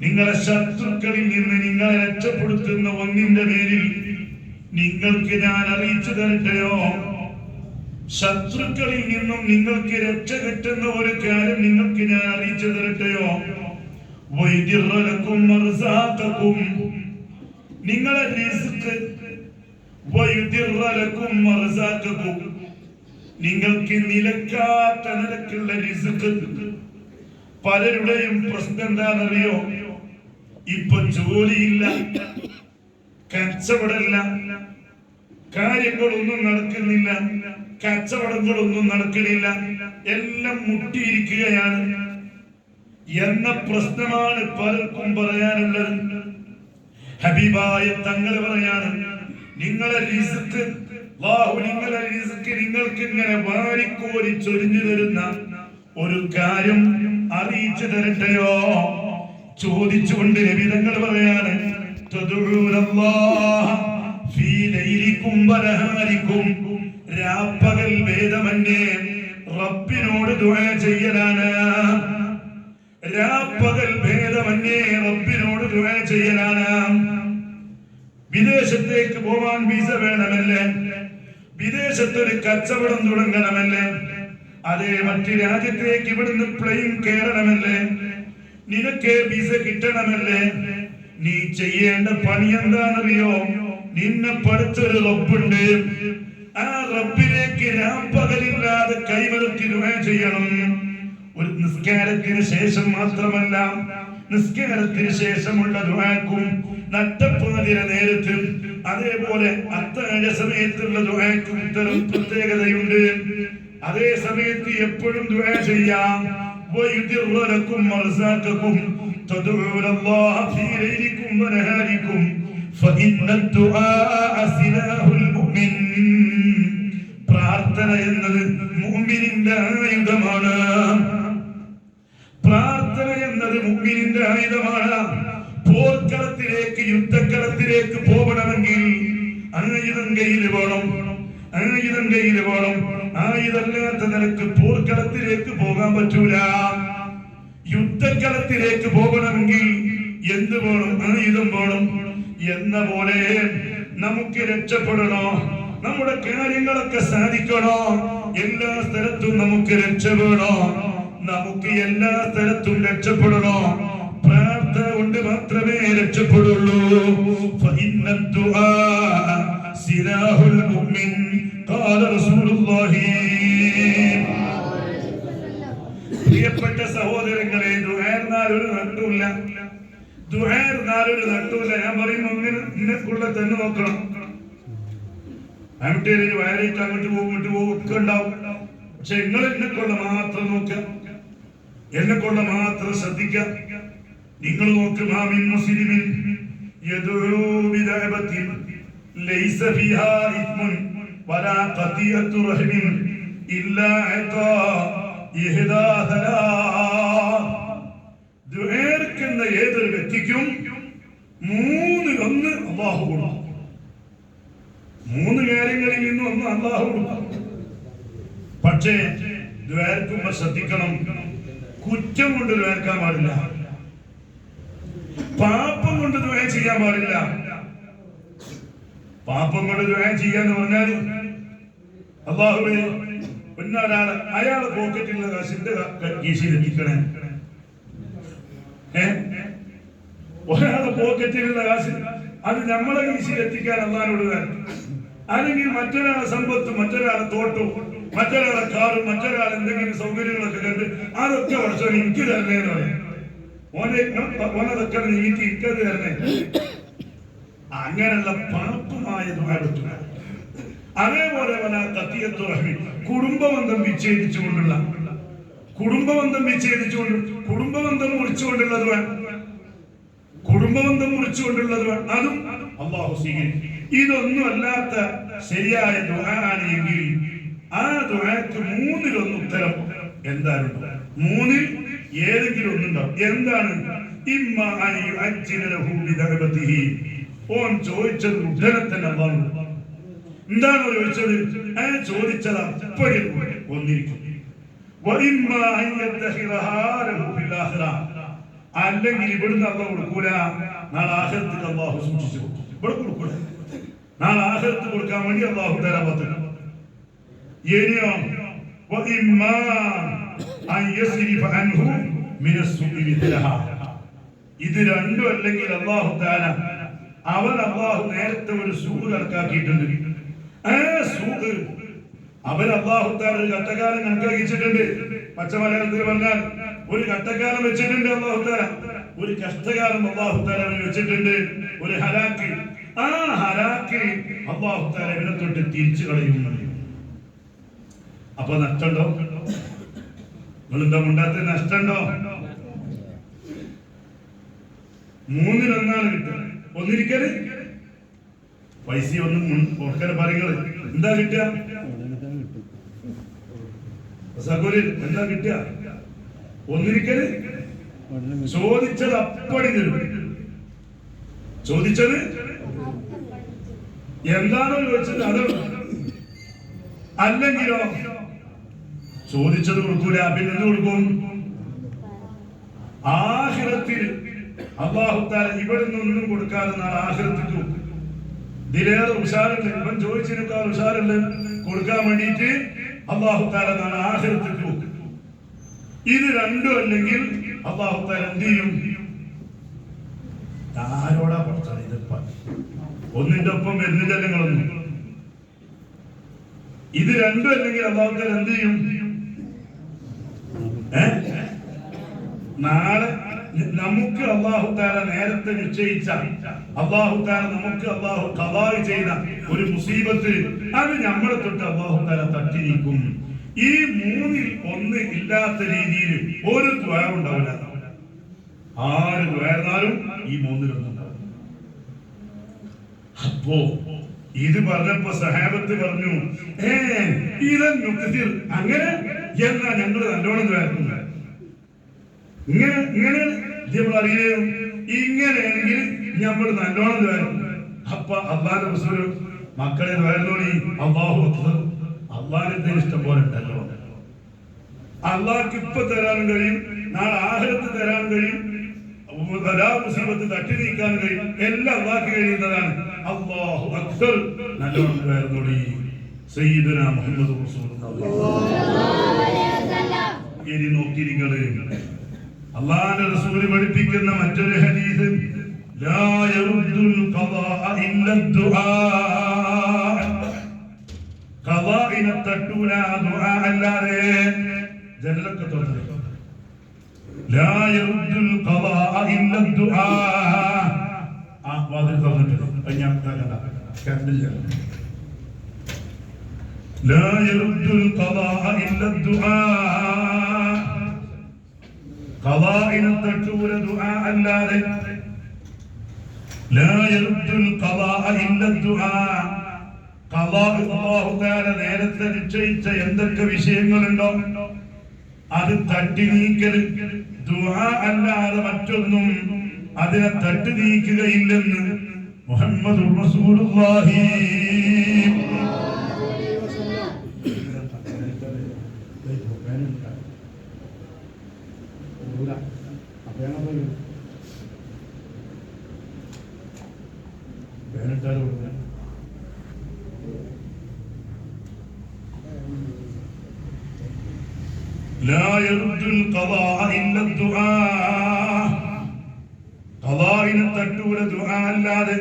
നിങ്ങളെ ശത്രുക്കളിൽ നിന്ന് നിങ്ങളെ രക്ഷപ്പെടുത്തുന്ന ഒന്നിന്റെ പേരിൽ നിങ്ങൾക്ക് ഞാൻ അറിയിച്ചു തരട്ടെയോ? ശത്രുക്കളിൽ നിന്നും നിങ്ങൾക്ക് രക്ഷ കിട്ടുന്ന ഒരു കാര്യം നിങ്ങൾക്ക് ഞാൻ അറിയിച്ചു തരട്ടെയോ? മർസാക്കും നിങ്ങളെ മർസാക്കും നിങ്ങൾക്ക് നിലക്കാത്ത നിലക്കുള്ള റിസ്ക് പലരുടെയും പ്രശ്നം എന്താണെന്നറിയോ? ഇപ്പൊ ജോലിയില്ല കച്ചവടമില്ല കാര്യങ്ങളൊന്നും നടക്കുന്നില്ല കച്ചവടങ്ങളൊന്നും നടക്കുന്നില്ല എല്ലാം മുട്ടിയിരിക്കുകയാണ്. എന്ന പ്രശ്നമാണ് പലർക്കും പറയാനുള്ളത്. ഹബീബായ തങ്ങൾ പറയാണ് നിങ്ങളെ റിസ്ക് അല്ലാഹു നിങ്ങളുടെ റിസ്ക് നിങ്ങൾക്ക് ഇങ്ങനെ വാരിക്കോരി ചൊരിഞ്ഞു തരുന്ന ഒരു കാര്യം അറിയിച്ചു തരട്ടെയോ? ചോദിച്ചുകൊണ്ട് നബിതങ്ങൾ പറയാണ് രാപ്പകൽ ഭേദമന്യേ റബ്ബിനോട് ദുആ ചെയ്യലാണ്. രാപ്പകൽ ഭേദമന്യേ റബ്ബിനോട് ദുആ ചെയ്യലാണ്. വിദേശത്തേക്ക് പോവാൻ വിസ വേണമല്ലേ? വിദേശത്തൊരു കച്ചവടം തുടങ്ങണമല്ലേ? അതേ മറ്റു രാജ്യത്തേക്ക് ഇവിടുന്ന് പ്ലെയിൻ കയറണമല്ലേ? നിനക്ക് വിസ കിട്ടണമല്ലേ? നീ ചെയ്യേണ്ട പണി എന്താണെന്നറിയോ? നിന്നെ പഠിച്ചൊരു റബ്ബുണ്ട്. ആ റബ്ബിലേക്ക് രാപ്പകലില്ലാതെ കൈവലത്തി ദുആ ചെയ്യണം. ഒരു നിസ്കാരത്തിന് ശേഷം മാത്രമല്ല നിസ്കാരത്തിന് ശേഷമുള്ള ദുആക്കും നട്ടപ്പാതിര നേരത്തും അതേപോലെ അത്താഴ സമയത്തുള്ള ദുആക്കും ഇത്തരം പ്രത്യേകതയുണ്ട് അതേ സമയത്ത് എപ്പോഴും ദുആ ചെയ്യാം ويدر لكم مرزاقكم تدعون الله في ليلكم ونهاركم فإن الدعاء سلاح المؤمن പ്രാർത്ഥന എന്നത് മുഅ്മിനിന്റെ ആയുധമാണ് പ്രാർത്ഥന എന്നത് മുഅ്മിനിന്റെ ആയുധമാണ് പോർക്കളത്തിലേക്ക് യുദ്ധക്കളത്തിലേക്ക് പോകണമെങ്കിൽ ആയുധം കയ്യിൽ വേണം. ആയുധം കയ്യിൽ വേണം. ആയുധമില്ലാത്ത നിലയ്ക്ക് പോർക്കളത്തിലേക്ക് പോകാൻ പറ്റൂല. യുദ്ധക്കളത്തിലേക്ക് പോകണമെങ്കിൽ എന്ത് വേണം? ആയുധം വേണം. എന്ന പോലെ നമുക്ക് രക്ഷപ്പെടണോ? നമ്മുടെ കാര്യങ്ങളൊക്കെ സാധിക്കണോ? എല്ലാ സ്ഥലത്തും നമുക്ക് രക്ഷപ്പെടണോ? നമുക്ക് എല്ലാ സ്ഥലത്തും രക്ഷപ്പെടണോ? കൊണ്ട് മാത്രമേ രക്ഷപ്പെടുള്ളൂ. മുഅ്മിൻ. ഖാല റസൂലുള്ളാഹി. പ്രിയപ്പെട്ട സഹോദരങ്ങളെ ദുആർന്നാൽ ഒരു നട്ടുമില്ല ദുആർന്നാൽ ഒരു നട്ടുമില്ല ഞാൻ പറയും അങ്ങനെ നിനക്കുള്ള തന്നെ നോക്കണം. ആമിട്ടേരൊരു വയറിട്ട് അങ്ങോട്ട് പോകും ഇങ്ങോട്ട് പോകും ഒക്കെ ഉണ്ടാവും. പക്ഷെ നിങ്ങൾ എന്നെ കൊള്ള മാത്രം നോക്കുക. എന്നെ കൊള്ള മാത്രം ശ്രദ്ധിക്കുക. നിങ്ങൾ നോക്ക് മാമിൻ ഏതൊരു വ്യക്തിക്കും മൂന്ന് ഒന്ന് അള്ളാഹു കൊടുക്കും. മൂന്ന് കാര്യങ്ങളിൽ നിന്നും ഒന്ന് അള്ളാഹു കൊടുക്കും. പക്ഷേ ദ്വാരക്കുമ്പോ ശ്രദ്ധിക്കണം കുറ്റം കൊണ്ട് ദ്വാരക്കാൻ പാടില്ല. പാപം കൊണ്ട് ദുഃഖ ചെയ്യാൻ പാടില്ല. പാപം കൊണ്ട് ദുഃഖ ചെയ്യാന്ന് പറഞ്ഞാൽ അള്ളാഹുവേ ഒന്നൊരാൾ അയാളെ പോക്കറ്റിലുള്ള കാശിന്റെ എത്തിക്കണേ ഏ? ഒരാളെ പോക്കറ്റിലുള്ള കാശ് അത് നമ്മളെ കീശയിൽ എത്തിക്കാൻ അള്ളാഹാനോട് വേണം അല്ലെങ്കിൽ മറ്റൊരാളെ സമ്പത്ത് മറ്റൊരാളെ തോട്ടും മറ്റൊരാളെ കാറും മറ്റൊരാളെ എന്തെങ്കിലും സൗകര്യങ്ങളൊക്കെ കണ്ട് അതൊക്കെ വർഷം എനിക്ക് തരണേന്ന് പറയാം. ഓനെ ഓനതൊക്കെ നീട്ടി എനിക്കത് തന്നെ. അങ്ങനെയുള്ള പാപമായ ദുഃഖം അതേപോലെ പല കത്തിയത്തു റഹ്മി കുടുംബബന്ധം വിച്ഛേദിച്ചുകൊണ്ടുള്ള കുടുംബബന്ധം വിച്ഛേദിച്ചുകൊണ്ട് കുടുംബബന്ധം മുറിച്ചുകൊണ്ടുള്ളത് കുടുംബബന്ധം മുറിച്ചുകൊണ്ടുള്ളത് അതും അള്ളാഹു സ്വീകരിക്കും. ഇതൊന്നും അല്ലാത്ത ശരിയായ എങ്കിൽ ആ ദുഹയ്ക്ക് മൂന്നിലൊന്ന് ഉത്തരം എന്താണ് മൂന്നിൽ ഏതെങ്കിലും ഒന്നുണ്ടാവും. എന്താണ്? ഓൻ ചോദിച്ചത് ഉടനെ തന്നെ എന്താണോ ചോദിച്ചത്? അയാൾ ചോദിച്ചത് അപ്പഴേ ഒന്നിരിക്കും അല്ലെങ്കിൽ ഇവിടുന്ന് അള്ള കൊടുക്കൂല. നാളെ ആഹരത്തിൽ അള്ളാഹു സൂക്ഷിച്ചു ഇവിടെ കൊടുക്കൂല. നാളെ ആഹരത്ത് കൊടുക്കാൻ വേണ്ടി അള്ളാഹു തരാൻ പറ്റില്ല ഇനിയോ ഇത് രണ്ടും അല്ലെങ്കിൽ അള്ളാഹു താല അവൻ അള്ളാഹു നേരത്തെ ഒരു സൂഖ് കണക്കാക്കിയിട്ടുണ്ട്. സൂഖ്? അവൻ അള്ളാഹു താല ഒരു കട്ടക്കാലം കണക്കാക്കിച്ചിട്ടുണ്ട് പച്ച മലയാളത്തിൽ പറഞ്ഞാൽ ഒരു കട്ടക്കാലം വെച്ചിട്ടുണ്ട് അള്ളാഹു താല ഒരു കഷ്ടകാലം അള്ളാഹു താല വെച്ചിട്ടുണ്ട്. ഒരു ഹലാക്ക്. ആ ഹലാക്ക് അള്ളാഹു താല ഇവനെ തൊട്ട് തിരിച്ചു കളയും അപ്പൊ നഷ്ടമുണ്ടോ? നിങ്ങളെന്താ ഉണ്ടാത്ത നഷ്ടമുണ്ടോ മൂന്നിലൊന്നാണ് കിട്ടുക. ഒന്നിരിക്കൽ? പൈസ ഒന്നും ഓർക്കാൻ പറയുന്നത് എന്താ കിട്ടുക? എന്താ കിട്ടുക? ഒന്നിരിക്കൽ? ചോദിച്ചത് അപ്പടി തരും. ചോദിച്ചത്? എന്താണോ ചോദിച്ചത് അതാണ് അല്ലെങ്കിലോ ചോദിച്ചത് കൊടുക്കൂല പിന്നെ കൊടുക്കും. ആഹിറത്തിൽ അള്ളാഹുത്താല ഇവിടെ നിന്നൊന്നും കൊടുക്കാതെ നാളെ ആഹിറത്തിൽ കൊടുക്കും ഇതിലേറെ ഉഷാറുണ്ട്. ഇവൻ ചോദിച്ചതിനേക്കാൾ ഉഷാറുണ്ട്. കൊടുക്കാൻ വേണ്ടിയിട്ട് അള്ളാഹുത്താല നാളെ ആഹിറത്തിൽ ഇത് രണ്ടും അല്ലെങ്കിൽ അള്ളാഹുത്താല എന്ത് ചെയ്യും? ആരോടാ പഠിച്ചത് ഇതിപ്പ ഒന്നിന്റെ ഒപ്പം വരുന്നില്ല നിങ്ങളൊന്നും. ഇത് രണ്ടും അല്ലെങ്കിൽ അള്ളാഹുത്താല എന്ത് ചെയ്യും? നാളെ നമുക്ക് അള്ളാഹു താര നേരത്തെ നിശ്ചയിച്ച അള്ളാഹു താര നമുക്ക് അള്ളാഹു കഥാവ് ചെയ്ത ഒരു മുസീബത്ത് അത് നമ്മളെ തൊട്ട് അള്ളാഹു താര തട്ടി നീക്കും ഈ മൂന്നിൽ ഒന്ന് ഇല്ലാത്ത രീതിയിൽ ഒരു ദ്വാര ഉണ്ടാവില്ല. ആര് ദ്വാരുന്നാലും ഈ മൂന്നിലൊന്നും അപ്പോ ഇത് പറഞ്ഞപ്പോ സഹാബത്ത് പറഞ്ഞു ഏ ഇതൻ അങ്ങനെ എന്നാ ഞങ്ങൾ നല്ലോണം വേർക്കുന്നത് ഇങ്ങനെ ഇങ്ങനെ നമ്മൾ ഇങ്ങനെയാണെങ്കിൽ നമ്മൾ നല്ലോണം വേർക്കും അപ്പ അള്ളാന്റെ മുസ്ലിം മക്കളെ വേർന്നോളി അക്ബർ. അള്ളാഹിന്റെ ഇഷ്ടം പോലെ ഉണ്ടല്ലോ. അള്ളാഹ്ക്ക് ഇപ്പൊ തരാനും കഴിയും നാളെ ആഹരത്ത് തരാനും കഴിയും വരാ തട്ടി നീക്കാൻ കഴിയും. എല്ലാം അള്ളാഹ്ക്ക് കഴിയുന്നതാണ്. അള്ളാഹു അക്ബർ. നല്ലോണം ദ്വാരുന്നോളി സയ്യിദുന മുഹമ്മദ് ഇനി നോക്കിയിരിക്കണേ. അള്ളാന്റെ റസൂൽ പഠിപ്പിക്കുന്ന മറ്റൊരു ഹദീസ് അല്ലാതെ ജനലൊക്കെ തുറന്നു. ആ വാതിൽ തുറന്നിട്ടുണ്ട്. ഞാൻ കണ്ടില്ല. لا يرد القضاء إلا الدعاء قضاء തട്ടൂല ദുആ അല്ലാതെ لا يرد القضاء إلا الدعاء قضاء الله تعالى നേരത്തെ നിശ്ചയിച്ച എന്തൊക്കെ വിഷയങ്ങളുണ്ടോ അത് തട്ടി നീക്കൽ ദുആ അല്ലാതെ മറ്റൊന്നും അതിനെ തട്ടി നീക്കുകയില്ലെന്ന് മുഹമ്മദ് റസൂലുള്ളാഹി വേനൽക്കാലം കൊടുക്കാൻ لا يرد القضاء إلا الدعاء قضاء തട്ടൂല ദുആ അല്ലാതെ